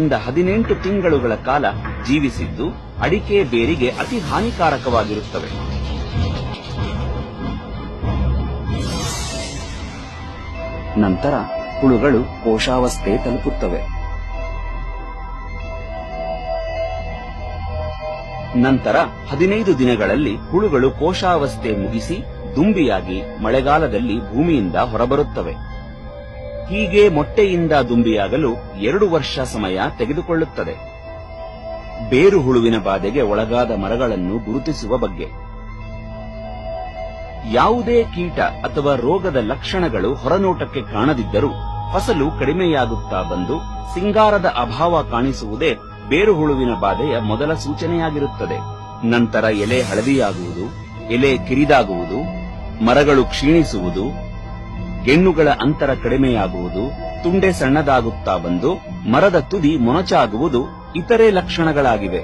ಇಂದ ಹದಿನೆಂಟು ತಿಂಗಳುಗಳ ಕಾಲ ಜೀವಿಸಿದ್ದು ಅಡಿಕೆ ಬೇರಿಗೆ ಅತಿ ಹಾನಿಕಾರಕವಾಗಿರುತ್ತವೆ. ನಂತರ ಹುಳುಗಳು ಕೋಶಾವಸ್ಥೆ ತಲುಪುತ್ತವೆ. ನಂತರ ಹದಿನೈದು ದಿನಗಳಲ್ಲಿ ಹುಳುಗಳು ಕೋಶಾವಸ್ಥೆ ಮುಗಿಸಿ ದುಂಬಿಯಾಗಿ ಮಳೆಗಾಲದಲ್ಲಿ ಭೂಮಿಯಿಂದ ಹೊರಬರುತ್ತವೆ. ಹೀಗೆ ಮೊಟ್ಟೆಯಿಂದ ದುಂಬಿಯಾಗಲು ಎರಡು ವರ್ಷ ಸಮಯ ತೆಗೆದುಕೊಳ್ಳುತ್ತದೆ. ಬೇರು ಹುಳುವಿನ ಬಾಧೆಗೆ ಒಳಗಾದ ಮರಗಳನ್ನು ಗುರುತಿಸುವ ಬಗ್ಗೆ. ಯಾವುದೇ ಕೀಟ ಅಥವಾ ರೋಗದ ಲಕ್ಷಣಗಳು ಹೊರನೋಟಕ್ಕೆ ಕಾಣದಿದ್ದರೂ ಫಸಲು ಕಡಿಮೆಯಾಗುತ್ತಾ ಬಂದು ಸಿಂಗಾರದ ಅಭಾವ ಕಾಣಿಸುವುದೇ ಬೇರು ಹುಳುವಿನ ಬಾಧೆಯ ಮೊದಲ ಸೂಚನೆಯಾಗಿರುತ್ತದೆ. ನಂತರ ಎಲೆ ಹಳದಿಯಾಗುವುದು, ಎಲೆ ಕಿರಿದಾಗುವುದು, ಮರಗಳು ಕ್ಷೀಣಿಸುವುದು ಗೆಣ್ಣುಗಳ ಅಂತರ ಕಡಿಮೆಯಾಗುವುದು ತುಂಡೆ ಸಣ್ಣದಾಗುತ್ತಾ ಬಂದು ಮರದ ತುದಿ ಮೊನಚಾಗುವುದು ಇತರೆ ಲಕ್ಷಣಗಳಾಗಿವೆ.